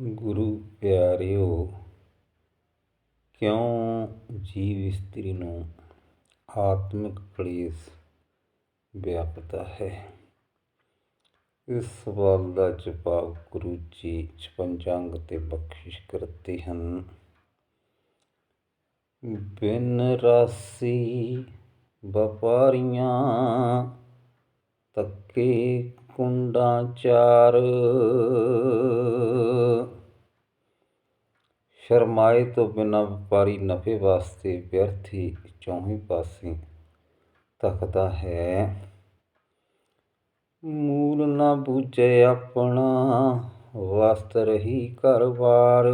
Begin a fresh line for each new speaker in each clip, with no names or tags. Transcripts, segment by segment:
ਗੁਰੂ ਪਿਆਰਿਓ, ਕਿਉਂ ਜੀਵ ਇਸਤਰੀ ਨੂੰ ਆਤਮਿਕ ਕਲੇਸ਼ ਵਿਆਪਦਾ ਹੈ? ਇਸ ਸਵਾਲ ਦਾ ਜਵਾਬ ਗੁਰੂ ਜੀ 56 ਅੰਗ ਤੇ ਬਖਸ਼ਿਸ਼ ਕਰਦੇ ਹਨ। ਬਿਨ ਰਾਸੀ ਵਪਾਰੀਆਂ ਤੱਕੇ ਕੁੰਡਾਂ ਚਾਰ ਸ਼ਰਮਾਏ ਤੋਂ ਬਿਨਾਂ ਵਪਾਰੀ ਨਫੇ ਵਾਸਤੇ ਵਿਅਰਥੀ ਚੌਹੀਂ ਪਾਸੇ ਤੱਕਦਾ ਹੈ। ਮੂਲ ਨਾ ਬੂਝੇ ਆਪਣਾ ਵਸਤ ਰਹੀ ਘਰ-ਬਾਰ।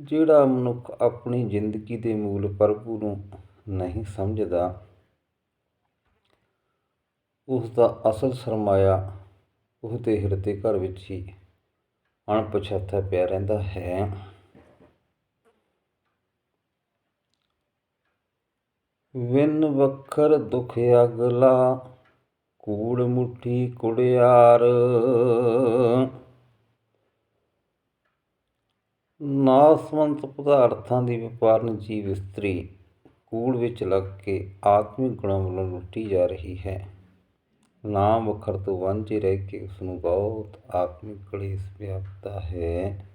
ਜਿਹੜਾ ਮਨੁੱਖ ਆਪਣੀ ਜ਼ਿੰਦਗੀ ਦੇ ਮੂਲ ਪ੍ਰਭੂ ਨੂੰ ਨਹੀਂ ਸਮਝਦਾ ਉਸ ਦਾ ਅਸਲ ਸਰਮਾਇਆ ਉਹਦੇ ਹਿਰਦੇ ਘਰ ਵਿੱਚ ਹੀ ਅਣਪਛਾਤਾ ਪਿਆ ਰਹਿੰਦਾ ਹੈ। ਵਿਨ ਵੱਖਰ ਦੁਖ ਅਗਲਾ, ਕੂੜ ਮੁੱਠੀ ਕੁੜਿਆਰ। ਨਾਸਵੰਤ ਪਦਾਰਥਾਂ ਦੀ ਵਪਾਰਨ ਜੀਵ ਇਸਤਰੀ ਕੂੜ ਵਿੱਚ ਲੱਗ ਕੇ ਆਤਮਿਕ ਗੁਣਾਂ ਵੱਲੋਂ ਲੁੱਟੀ ਜਾ ਰਹੀ ਹੈ। ਨਾਮ ਵਖਰ ਤੋਂ ਵਾਂਝੇ ਰਹਿ ਕੇ ਉਸ ਨੂੰ ਬਹੁਤ ਆਤਮਿਕ ਕਲੇਸ਼ ਵਿਆਪਦਾ ਹੈ।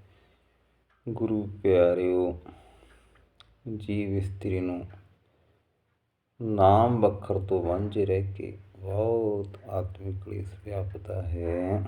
ਗੁਰੂ ਪਿਆਰਿਓ, ਜੀਵ ਇਸਤਰੀ ਨੂੰ ਨਾਮ ਵਖਰ ਤੋਂ ਵਾਂਝੇ ਰਹਿ ਕੇ ਬਹੁਤ ਆਤਮਿਕ ਕਲੇਸ਼ ਵਿਆਪਦਾ ਹੈ।